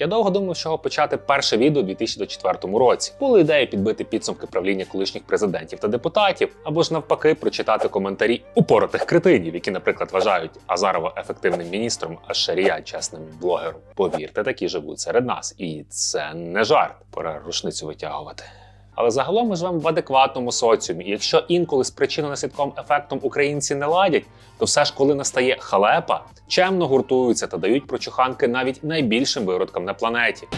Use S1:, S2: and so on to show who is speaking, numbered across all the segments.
S1: Я довго думав, з чого почати перше відео у 2004 році. Були ідеї підбити підсумки правління колишніх президентів та депутатів, або ж навпаки, прочитати коментарі упоротих критинів, які, наприклад, вважають Азарова ефективним міністром, а Шарія чесним блогером. Повірте, такі живуть серед нас, і це не жарт. Пора рушницю витягувати. Але загалом ми живемо в адекватному соціумі. І якщо інколи з причинно-наслідковим ефектом українці не ладять, то все ж коли настає халепа, чемно гуртуються та дають прочуханки навіть найбільшим виродкам на планеті.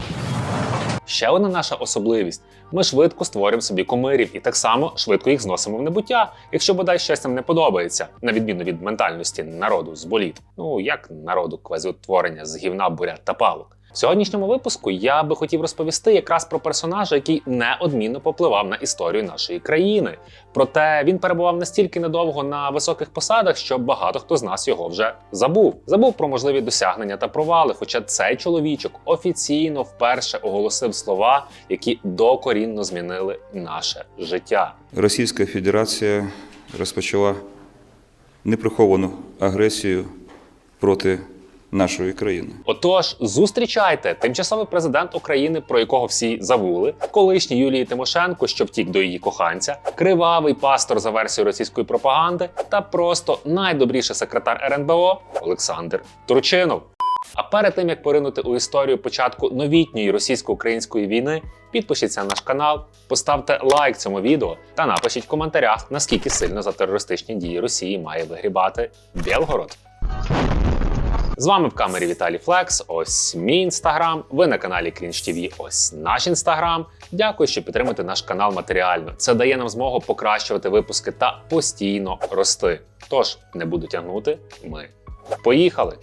S1: Ще одна наша особливість: ми швидко створюємо собі кумирів і так само швидко їх зносимо в небуття, якщо бодай щось нам не подобається, на відміну від ментальності народу з боліт. Ну як народу квазіутворення з гівна, бурят та палок. В сьогоднішньому випуску я би хотів розповісти якраз про персонажа, який неодмінно попливав на історію нашої країни. Проте він перебував настільки недовго на високих посадах, що багато хто з нас його вже забув. Забув про можливі досягнення та провали. Хоча цей чоловічок офіційно вперше оголосив слова, які докорінно змінили наше життя.
S2: Російська Федерація розпочала неприховану агресію проти нашої країни.
S1: Отож, зустрічайте тимчасовий президент України, про якого всі забули, колишній Юлії Тимошенко, що втік до її коханця, кривавий пастор за версією російської пропаганди, та просто найдобріший секретар РНБО Олександр Турчинов. А перед тим як поринути у історію початку новітньої російсько-української війни, підпишіться на наш канал, поставте лайк цьому відео та напишіть в коментарях, наскільки сильно за терористичні дії Росії має вигрібати Білгород. З вами в камері Віталій Флекс. Ось мій інстаграм. Ви на каналі Крінж TV. Ось наш інстаграм. Дякую, що підтримуєте наш канал матеріально. Це дає нам змогу покращувати випуски та постійно рости. Тож не буду тягнути. Ми поїхали.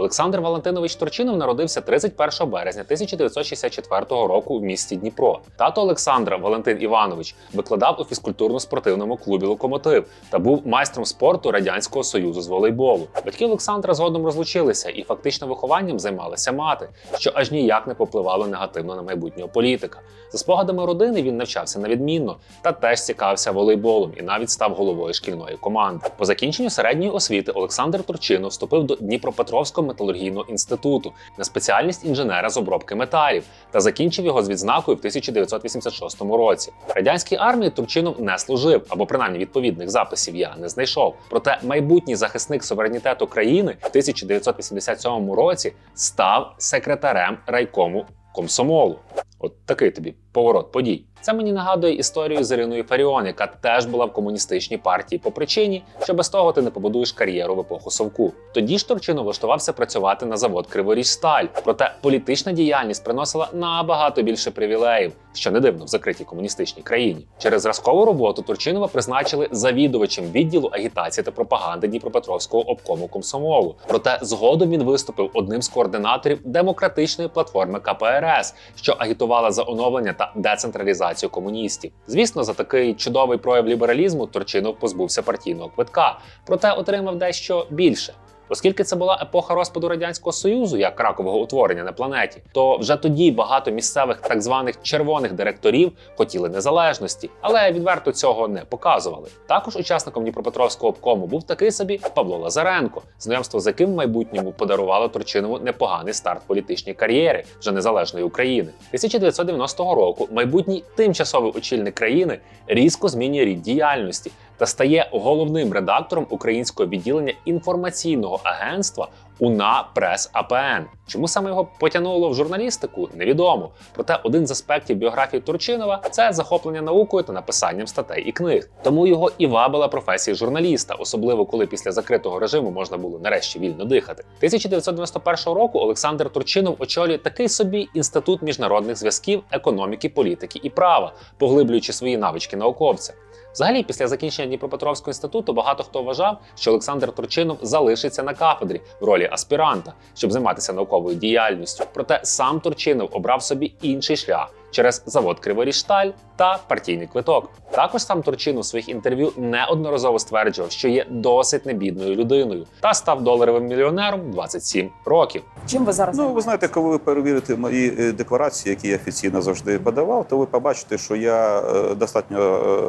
S1: Олександр Валентинович Турчинов народився 31 березня 1964 року в місті Дніпро. Тато Олександра Валентин Іванович викладав у фізкультурно-спортивному клубі Локомотив та був майстром спорту Радянського Союзу з волейболу. Батьки Олександра згодом розлучилися і фактично вихованням займалася мати, що аж ніяк не попливало негативно на майбутнього політика. За спогадами родини він навчався на відмінно та теж цікавився волейболом і навіть став головою шкільної команди. По закінченню середньої освіти Олександр Турчинов вступив до Дніпропетровського металургійного інституту на спеціальність інженера з обробки металів та закінчив його з відзнакою в 1986 році. Радянській армії Турчинов не служив, або принаймні відповідних записів я не знайшов. Проте майбутній захисник суверенітету країни в 1987 році став секретарем райкому комсомолу. От такий тобі поворот подій. Це мені нагадує історію з Іриною Фаріон, яка теж була в комуністичній партії по причині, що без того ти не побудуєш кар'єру в епоху Совку. Тоді ж Турчинов влаштувався працювати на завод Криворіжсталь. Проте політична діяльність приносила набагато більше привілеїв, що не дивно в закритій комуністичній країні. Через зразкову роботу Турчинова призначили завідувачем відділу агітації та пропаганди Дніпропетровського обкому комсомолу. Проте згодом він виступив одним з координаторів демократичної платформи КПРС, що агітувала за оновлення та децентралізацію комуністів. Звісно, за такий чудовий прояв лібералізму Турчинов позбувся партійного квитка, проте отримав дещо більше. Оскільки це була епоха розпаду радянського союзу як ракового утворення на планеті, то вже тоді багато місцевих так званих червоних директорів хотіли незалежності, але відверто цього не показували. Також учасником Дніпропетровського обкому був такий собі Павло Лазаренко, знайомство з яким в майбутньому подарувало Турчинову непоганий старт політичній кар'єри вже незалежної України. 1990 року майбутній тимчасовий очільник країни різко змінює рід діяльності та стає головним редактором українського відділення інформаційного агентства УНА Прес АПН. Чому саме його потягнуло в журналістику, невідомо. Проте один з аспектів біографії Турчинова це захоплення наукою та написанням статей і книг. Тому його і вабила професія журналіста, особливо коли після закритого режиму можна було нарешті вільно дихати. 1991 року Олександр Турчинов очолює такий собі інститут міжнародних зв'язків, економіки, політики і права, поглиблюючи свої навички науковця. Взагалі, після закінчення Дніпропетровського інституту багато хто вважав, що Олександр Турчинов залишиться на кафедрі в ролі аспіранта, щоб займатися науковою діяльністю. Проте сам Турчинов обрав собі інший шлях через завод Криворіжсталь та партійний квиток. Також сам Турчинов у своїх інтерв'ю неодноразово стверджував, що є досить небідною людиною та став доларовим мільйонером 27 років.
S3: Чим ви зараз?
S2: Ну, ви знаєте, коли ви перевірите мої е, декларації, які я офіційно завжди подавав, то ви побачите, що я е, достатньо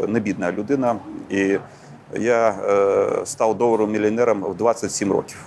S2: е, небідна людина, і я став доларовим мільйонером в 27 років.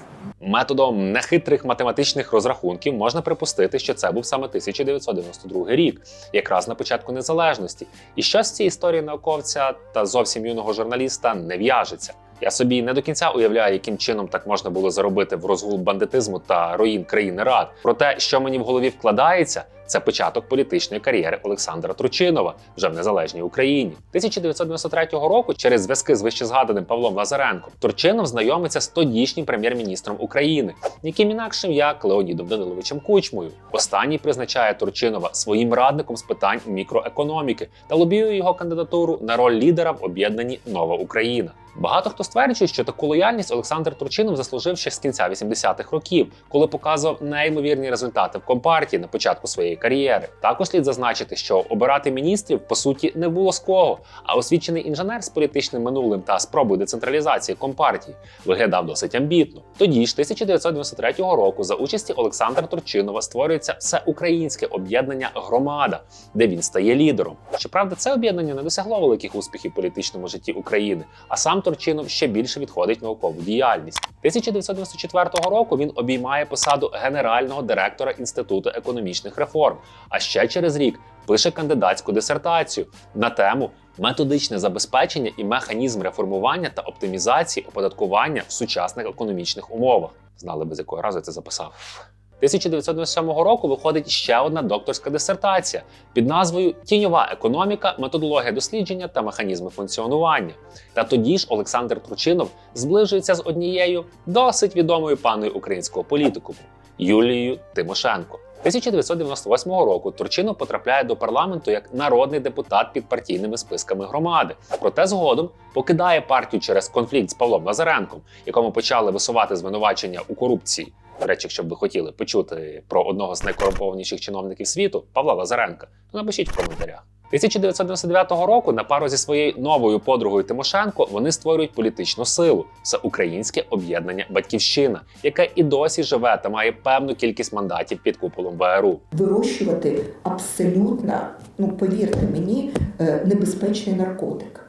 S1: Методом нехитрих математичних розрахунків можна припустити, що це був саме 1992 рік, якраз на початку незалежності. І щось з цієї історії науковця та зовсім юного журналіста не в'яжеться. Я собі не до кінця уявляю, яким чином так можна було заробити в розгул бандитизму та руїн країни рад. Проте, що мені в голові вкладається, це початок політичної кар'єри Олександра Тручинова вже в незалежній Україні. 1993 року, через зв'язки з вищезгаданим Павлом Лазаренком, Турчинов знайомиться з тодішнім прем'єр-міністром України, ніким інакшим як Леонідом Даниловичем Кучмою. Останній призначає Турчинова своїм радником з питань мікроекономіки та лобіює його кандидатуру на роль лідера в об'єднанні Нова Україна. Багато хто стверджує, що таку лояльність Олександр Турчинов заслужив ще з кінця 80-х років, коли показував неймовірні результати в компартії на початку своєї кар'єри. Також слід зазначити, що обирати міністрів по суті не було з кого, а освічений інженер з політичним минулим та спробою децентралізації компартії виглядав досить амбітно. Тоді ж 1993 року за участі Олександра Турчинова створюється всеукраїнське об'єднання Громада, де він стає лідером. Щоправда, це об'єднання не досягло великих успіхів в політичному житті України, а сам Турчинов ще більше відходить наукову діяльність. 1994 року він обіймає посаду генерального директора Інституту економічних реформ. А ще через рік пише кандидатську дисертацію на тему методичне забезпечення і механізм реформування та оптимізації оподаткування в сучасних економічних умовах. Знали би з якого разу це записав. 1997 року виходить ще одна докторська дисертація під назвою Тіньова економіка, методологія дослідження та механізми функціонування. Та тоді ж Олександр Тручинов зближується з однією досить відомою паною українського політику Юлією Тимошенко. 1998 року Турчинов потрапляє до парламенту як народний депутат під партійними списками громади. Проте згодом покидає партію через конфлікт з Павлом Лазаренком, якому почали висувати звинувачення у корупції. До речі, якщо б ви хотіли почути про одного з найкорумпованіших чиновників світу Павла Лазаренка, то напишіть в коментарях. 1999 року на пару зі своєю новою подругою Тимошенко вони створюють політичну силу Всеукраїнське об'єднання Батьківщина, яке і досі живе та має певну кількість мандатів під куполом ВРУ.
S3: вирощувати абсолютно, ну повірте мені, е, небезпечний наркотик.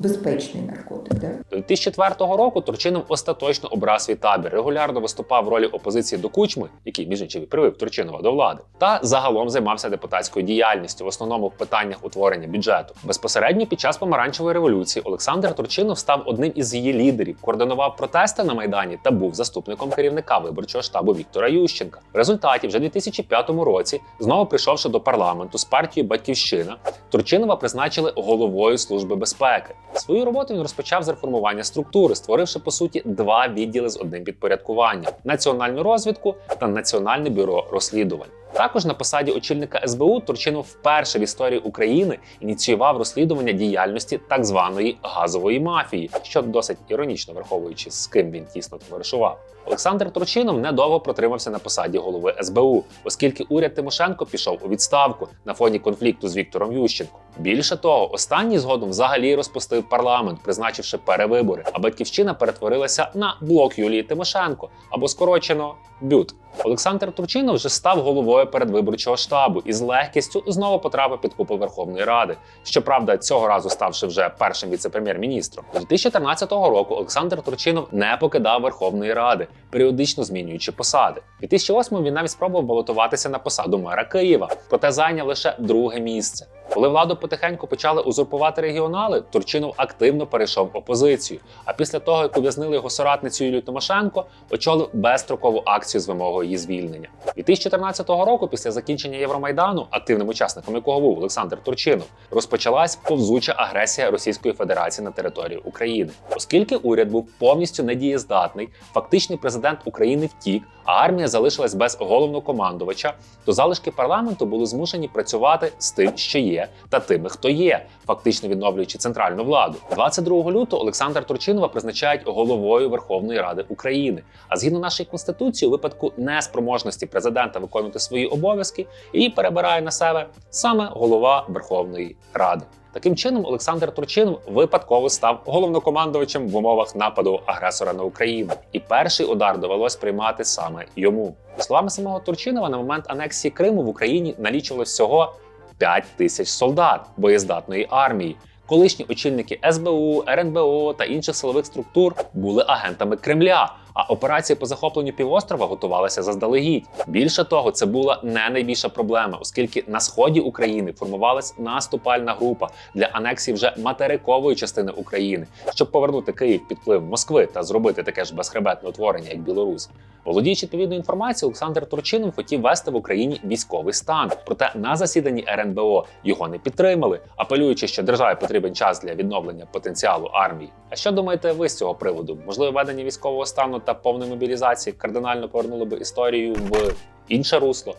S3: Безпечний наркотик, да?
S1: 2004 року Турчинов остаточно обрав свій табір, регулярно виступав в ролі опозиції до Кучми, який між іншим привив Турчинова до влади, та загалом займався депутатською діяльністю, в основному в питаннях утворення бюджету. Безпосередньо під час помаранчевої революції Олександр Турчинов став одним із її лідерів, координував протести на майдані та був заступником керівника виборчого штабу Віктора Ющенка. В результаті, вже у 2005 році, знову прийшовши до парламенту з партією Батьківщина, Турчинова призначили головою служби безпеки. Свою роботу він розпочав з реформування структури, створивши по суті два відділи з одним підпорядкуванням: національну розвідку та національне бюро розслідувань. Також на посаді очільника СБУ Турчинов вперше в історії України ініціював розслідування діяльності так званої газової мафії, що досить іронічно враховуючи з ким він тісно товаришував. Олександр Турчинов недовго протримався на посаді голови СБУ, оскільки уряд Тимошенко пішов у відставку на фоні конфлікту з Віктором Ющенком. Більше того, останній згодом взагалі розпустив парламент, призначивши перевибори, а батьківщина перетворилася на блок Юлії Тимошенко або скорочено БЮТ. Олександр Турчинов вже став головою передвиборчого штабу і з легкістю знову потрапив під купу Верховної Ради. Щоправда, цього разу ставши вже першим віце-прем'єр-міністром. З 2014 року Олександр Турчинов не покидав Верховної Ради, періодично змінюючи посади. У 2008 він навіть спробував балотуватися на посаду мера Києва, проте зайняв лише друге місце. Коли владу потихеньку почали узурпувати регіонали, Турчинов активно перейшов опозицію. А після того, як ув'язнили його соратницю Юлію Тимошенко, очолив безстрокову акцію з вимогою її звільнення. 2014 року, після закінчення Євромайдану, активним учасником якого був Олександр Турчинов, розпочалась повзуча агресія Російської Федерації на території України, оскільки уряд був повністю недієздатний, фактичний президент України втік, а армія залишилась без головнокомандувача, то залишки парламенту були змушені працювати з тим, що є, та тими, хто є, фактично відновлюючи центральну владу. 22 лютого Олександра Турчинова призначають головою Верховної Ради України. А згідно нашої конституції, у випадку неспроможності президента виконувати свої обов'язки, її перебирає на себе саме голова Верховної Ради. Таким чином, Олександр Турчинов випадково став головнокомандувачем в умовах нападу агресора на Україну, і перший удар довелось приймати саме йому. Словами самого Турчинова, на момент анексії Криму в Україні налічувалось всього 5 тисяч солдат боєздатної армії. Колишні очільники СБУ, РНБО та інших силових структур були агентами Кремля. А операції по захопленню півострова готувалися заздалегідь. Більше того, це була не найбільша проблема, оскільки на сході України формувалась наступальна група для анексії вже материкової частини України, щоб повернути Київ під вплив Москви та зробити таке ж безхребетне утворення, як Білорусь. Володіючи відповідною інформацією, Олександр Турчинов хотів вести в Україні військовий стан. Проте на засіданні РНБО його не підтримали, апелюючи, що державі потрібен час для відновлення потенціалу армії. А що думаєте ви з цього приводу? Можливо, введення військового стану та повної мобілізації кардинально повернули би історію в інше русло?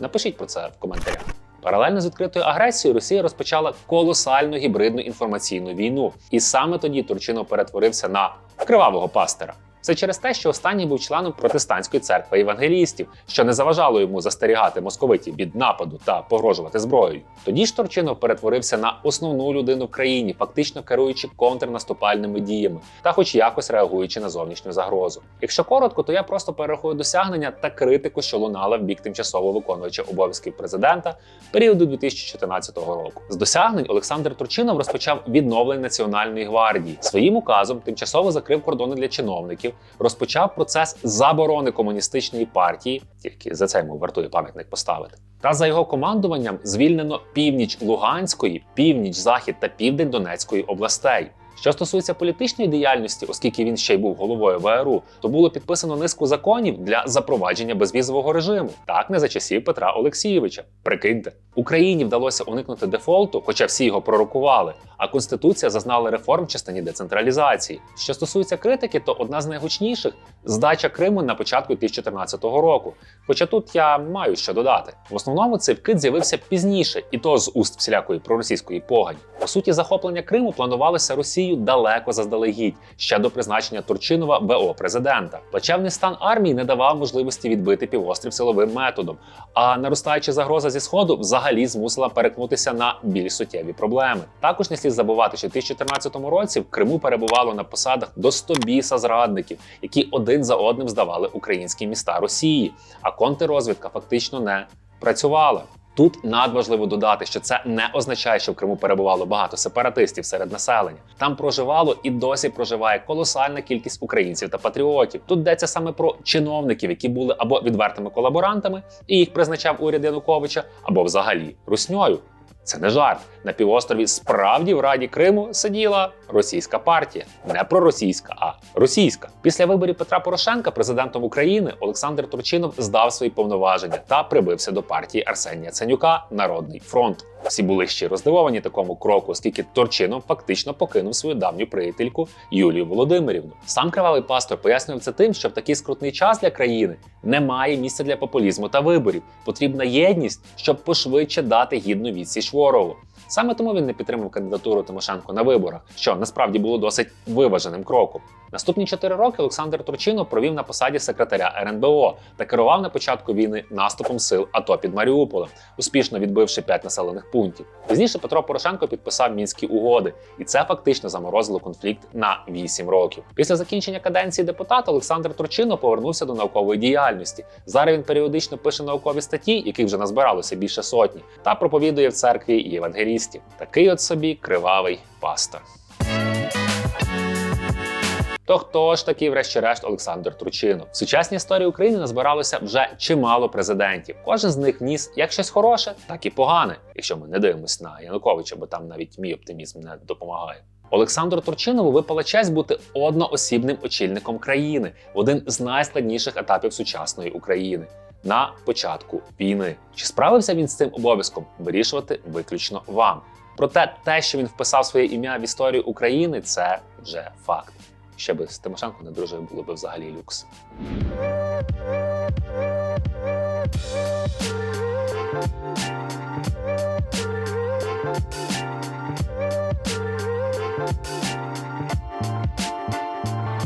S1: Напишіть про це в коментарях. Паралельно з відкритою агресією Росія розпочала колосальну гібридну інформаційну війну, і саме тоді Турчинов перетворився на кривавого пастера. Це через те, що останній був членом протестантської церкви євангелістів, що не заважало йому застерігати московитів від нападу та погрожувати зброєю. Тоді ж Турчинов перетворився на основну людину в країні, фактично керуючи контрнаступальними діями та, хоч якось реагуючи на зовнішню загрозу. Якщо коротко, то я просто перерахую досягнення та критику, що лунала в бік тимчасово виконувача обов'язків президента періоду 2014 року. З досягнень Олександр Турчинов розпочав відновлення національної гвардії. Своїм указом тимчасово закрив кордони для чиновників, розпочав процес заборони комуністичної партії, тільки за це йому вартує пам'ятник поставити. Та за його командуванням звільнено північ Луганської, північ, захід та південь Донецької областей. Що стосується політичної діяльності, оскільки він ще й був головою ВРУ, то було підписано низку законів для запровадження безвізового режиму. Так не за часів Петра Олексійовича. Прикиньте, Україні вдалося уникнути дефолту, хоча всі його пророкували. А конституція зазнала реформ в частині децентралізації. Що стосується критики, то одна з найгучніших здача Криму на початку 2014 року. Хоча тут я маю що додати. В основному цей вкид з'явився пізніше, і то з уст всілякої проросійської погані. По суті, захоплення Криму планувалося Росією далеко заздалегідь, ще до призначення Турчинова ВО президента. Плачевний стан армії не давав можливості відбити півострів силовим методом. А наростаюча загроза зі сходу взагалі змусила перекнутися на більш суттєві проблеми. Також не слід забувати, що в 2014 році в Криму перебувало на посадах до 100 біса зрадників, які один за одним здавали українські міста Росії. А контррозвідка фактично не працювала. Тут надважливо додати, що це не означає, що в Криму перебувало багато сепаратистів серед населення. Там проживало і досі проживає колосальна кількість українців та патріотів. Тут йдеться саме про чиновників, які були або відвертими колаборантами, і їх призначав уряд Януковича, або взагалі русньою. Це не жарт. На півострові справді в Раді Криму сиділа російська партія, не проросійська, а російська. Після виборів Петра Порошенка президентом України Олександр Турчинов здав свої повноваження та прибився до партії Арсенія Ценюка Народний фронт. Всі були щиро здивовані такому кроку, оскільки торчином фактично покинув свою давню приятельку Юлію Володимирівну. Сам кривавий пастор пояснював це тим, що в такий скрутний час для країни немає місця для популізму та виборів. Потрібна єдність, щоб пошвидше дати гідну відсіч ворогу. Саме тому він не підтримав кандидатуру Тимошенко на виборах, що насправді було досить виваженим кроком. Наступні чотири роки Олександр Турчинов провів на посаді секретаря РНБО та керував на початку війни наступом сил АТО під Маріуполем, успішно відбивши п'ять населених пунктів. Пізніше Петро Порошенко підписав мінські угоди, і це фактично заморозило конфлікт на 8 років. Після закінчення каденції депутата Олександр Турчинов повернувся до наукової діяльності. Зараз він періодично пише наукові статті, яких вже назбиралося більше сотні, та проповідує в церкві євангелістів. Такий от собі кривавий пастор. То хто ж такий, врешті-решт, Олександр Турчинов? В сучасній історії України назбиралося вже чимало президентів. Кожен з них ніс як щось хороше, так і погане, якщо ми не дивимося на Януковича, бо там навіть мій оптимізм не допомагає. Олександру Турчинову випала честь бути одноосібним очільником країни в один з найскладніших етапів сучасної України на початку війни. Чи справився він з цим обов'язком вирішувати виключно вам? Проте те, що він вписав своє ім'я в історію України, це вже факт. Ще би з Тимошенко не дружив, було би взагалі люкс. Thank you.